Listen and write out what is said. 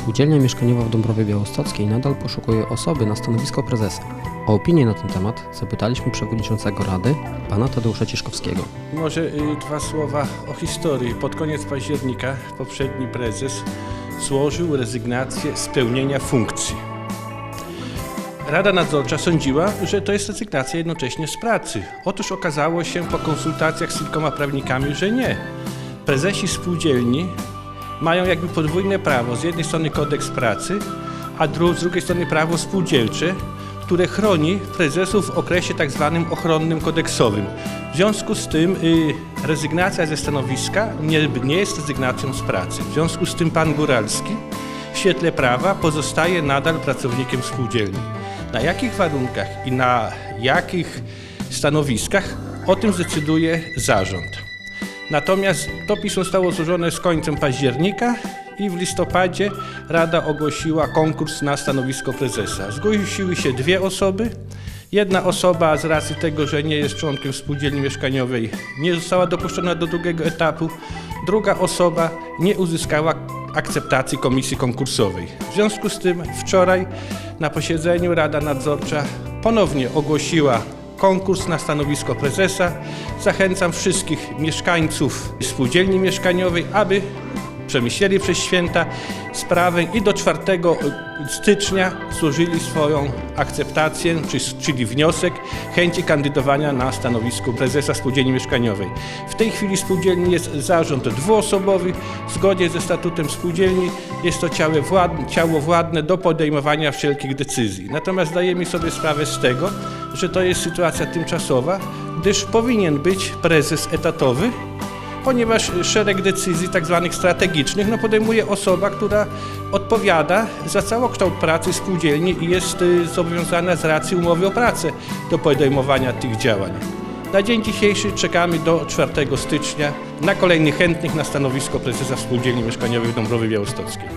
Spółdzielnia mieszkaniowa w Dąbrowie Białostockiej nadal poszukuje osoby na stanowisko prezesa. O opinię na ten temat zapytaliśmy przewodniczącego Rady, pana Tadeusza Ciszkowskiego. Może y, dwa słowa o historii. Pod koniec października poprzedni prezes złożył rezygnację z pełnienia funkcji. Rada Nadzorcza sądziła, że to jest rezygnacja jednocześnie z pracy. Otóż okazało się po konsultacjach z kilkoma prawnikami, że nie. Prezesi spółdzielni mają jakby podwójne prawo. Z jednej strony kodeks pracy, a dru- z drugiej strony prawo spółdzielcze, które chroni prezesów w okresie tak zwanym ochronnym kodeksowym. W związku z tym y, rezygnacja ze stanowiska nie, nie jest rezygnacją z pracy. W związku z tym pan Góralski w świetle prawa pozostaje nadal pracownikiem spółdzielni. Na jakich warunkach i na jakich stanowiskach o tym zdecyduje zarząd. Natomiast to pismo zostało złożone z końcem października i w listopadzie Rada ogłosiła konkurs na stanowisko prezesa. Zgłosiły się dwie osoby. Jedna osoba z racji tego, że nie jest członkiem spółdzielni mieszkaniowej, nie została dopuszczona do drugiego etapu. Druga osoba nie uzyskała akceptacji komisji konkursowej. W związku z tym wczoraj na posiedzeniu Rada Nadzorcza ponownie ogłosiła konkurs na stanowisko prezesa. Zachęcam wszystkich mieszkańców spółdzielni mieszkaniowej, aby przemyśleli przez święta sprawę i do 4 stycznia złożyli swoją akceptację, czy- czyli wniosek chęci kandydowania na stanowisku prezesa spółdzielni mieszkaniowej. W tej chwili spółdzielni jest zarząd dwuosobowy. Zgodnie ze statutem spółdzielni jest to ciało władne, ciało władne do podejmowania wszelkich decyzji. Natomiast zdajemy sobie sprawę z tego, że to jest sytuacja tymczasowa, gdyż powinien być prezes etatowy, ponieważ szereg decyzji tak zwanych strategicznych no, podejmuje osoba, która odpowiada za całokształt pracy spółdzielni i jest y, zobowiązana z racji umowy o pracę do podejmowania tych działań. Na dzień dzisiejszy czekamy do 4 stycznia na kolejnych chętnych na stanowisko prezesa Spółdzielni Mieszkaniowej w Dąbrowie Białostockiej.